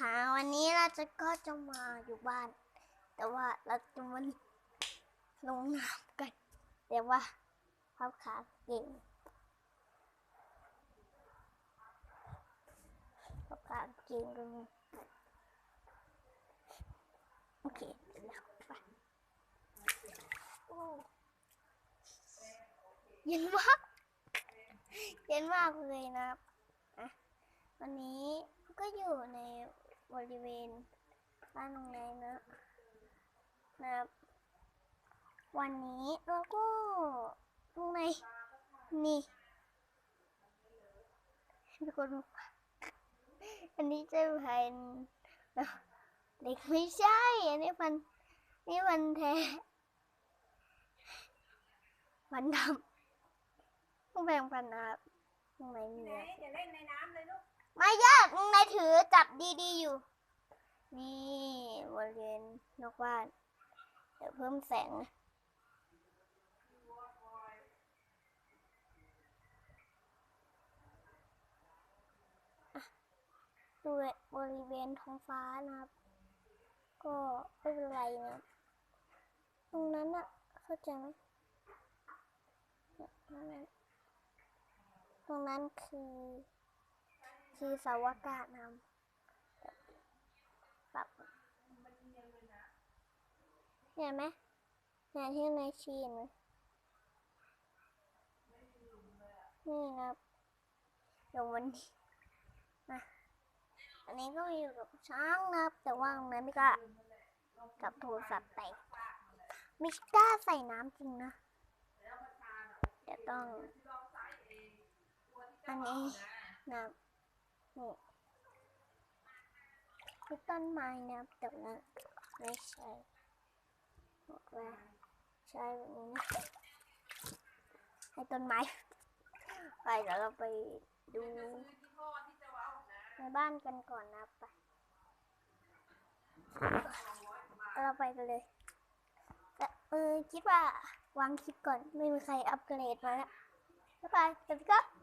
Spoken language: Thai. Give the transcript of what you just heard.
ค่ะวันนี้เราจะก็จะมาอยู่บ้าน แต่ว่าเราจะมาลงน้ำกันแต่ว่าพับขาเก่งพับขาเก่งกันโอเคเดี๋ยวไปโอ้เย็นมากเย็นมากเลยนะครับอะวันนี้ก็อยู่ใน บริเวณบ้านตรงไหนนะนะครับวันนี้เราก็ตรงไหนนี่ทุกคนอันนี้จะเป็นเด็กไม่ใช่ อันนี้มันนี่มันแท้มันดำต้องแบ่งปันนะครับตรงไหนมีไหนอะจะเล่นในน้ำเลยลูกไม่ยากตรงไหนถือ จับดีๆอยู่ นี่บริเวณนอกบ้าน เดี๋ยวเพิ่มแสงนะดูบริเวณท้องฟ้านะครับ ก็ไม่เป็นไรนะตรงนั้นอะเข้าใจไหมตรงนั้นตรงนั้นคือ คือสาวากาศนะครับปรับ เห็นไหมเนี่ยที่ในชีนนี่นะครับเดี๋ยววันนี้นะอันนี้ก็อยู่กับช้างนะครับ แต่ว่างนั้นไม่กล้ากับโทรศัพท์ไปม่กล้าใส่น้ำจริงนะเดี๋ยวต้อง อันนี้นะนี่คือต้นไม้นะแต่ว่าไม่ใช่ บอกว่าใช่แบบนี้นะให้ต้นไม้ไปเดี๋ยวเราไปดูในบ้านกันก่อนนะไปเราไปกันเลยแต่เออคิดว่าวางคลิปก่อนไม่มีใครอัปเกรดมาแล้วบ๊ายบายสวัสดีครับ